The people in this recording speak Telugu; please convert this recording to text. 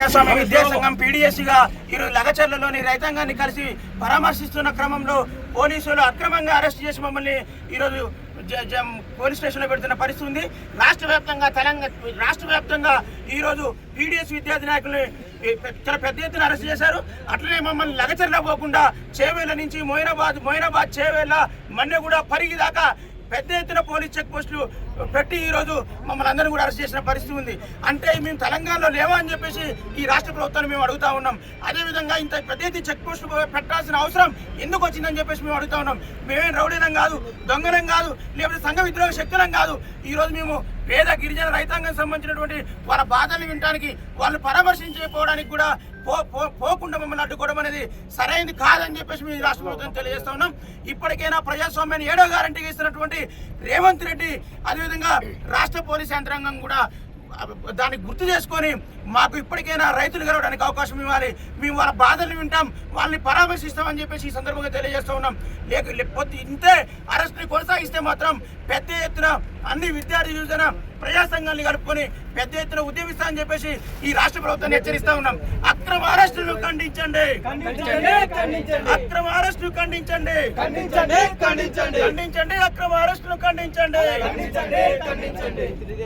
ప్రజాస్వామ్య విద్యా సంఘం పీడిఎస్సిగా ఈరోజు లగచర్లలోని రైతాంగాన్ని కలిసి పరామర్శిస్తున్న క్రమంలో పోలీసులు అక్రమంగా అరెస్ట్ చేసి మమ్మల్ని ఈరోజు జ- జ- పోలీస్ స్టేషన్లో పెడుతున్న పరిస్థితి ఉంది. రాష్ట్ర వ్యాప్తంగా తెలంగాణ రాష్ట్ర వ్యాప్తంగా ఈరోజు పీడిఎస్ విద్యార్థి నాయకుల్ని చాలా పెద్ద ఎత్తున అరెస్ట్ చేశారు. అట్లనే మమ్మల్ని లగచర్ల పోకుండా చేవేళ్ళ నుంచి మోయినాబాద్ మోయినాబాద్ చేవేళ్ళ మన్నెగూడ పరిగి దాకా పెద్ద ఎత్తున పోలీస్ చెక్ పోస్టులు పెట్టి ఈరోజు మమ్మల్ని అందరినీ కూడా అరెస్ట్ చేసిన పరిస్థితి ఉంది. అంటే మేము తెలంగాణలో లేవా అని చెప్పేసి ఈ రాష్ట్ర ప్రభుత్వాన్ని మేము అడుగుతా ఉన్నాం. అదేవిధంగా ఇంత పెద్ద ఎత్తున చెక్ పోస్టులు పెట్టాల్సిన అవసరం ఎందుకు వచ్చిందని చెప్పేసి మేము అడుగుతా ఉన్నాం. మేమేం రౌడీనం కాదు దొంగనం కాదు సంఘ విద్రోహ శక్తులం కాదు. ఈరోజు మేము పేద గిరిజన రైతాంగం సంబంధించినటువంటి వాళ్ళ బాధలు వినడానికి వాళ్ళు పరామర్శించకపోవడానికి కూడా పో పో- పోకుండా మమ్మల్ని అడ్డుకోవడం అనేది సరైనది కాదని చెప్పేసి మేము రాష్ట్ర ప్రభుత్వం తెలియజేస్తా ఉన్నాం. ఇప్పటికైనా ప్రజాస్వామ్యాన్ని ఏడో గ్యారంటీగా ఇస్తున్నటువంటి రేవంత్ రెడ్డి అదేవిధంగా రాష్ట్ర పోలీస్ యంత్రాంగం కూడా దాన్ని గుర్తు చేసుకొని మాకు ఇప్పటికైనా రైతులు గెలవడానికి అవకాశం ఇవ్వాలి. మేము వాళ్ళ బాధలు వింటాం వాళ్ళని పరామర్శిస్తామని చెప్పేసి ఈ సందర్భంగా తెలియజేస్తూ ఉన్నాం. లేక లేకపోతే ఇంతే అరెస్ట్ని కొనసాగిస్తే మాత్రం పెద్ద ఎత్తున అన్ని విద్యార్థి యువజన ప్రజా సంఘాన్ని కలుపుకొని పెద్ద ఎత్తున ఉద్యమిస్తామని చెప్పేసి ఈ రాష్ట్ర ప్రభుత్వాన్ని హెచ్చరిస్తా ఉన్నాం. అక్రమ అరెస్టులు ఖండించండి. అక్రమ అరెస్టులు ఖండించండి. ఖండించండి అక్రమ అరెస్టులు ఖండించండి. ఖండించండి ఖండించండి.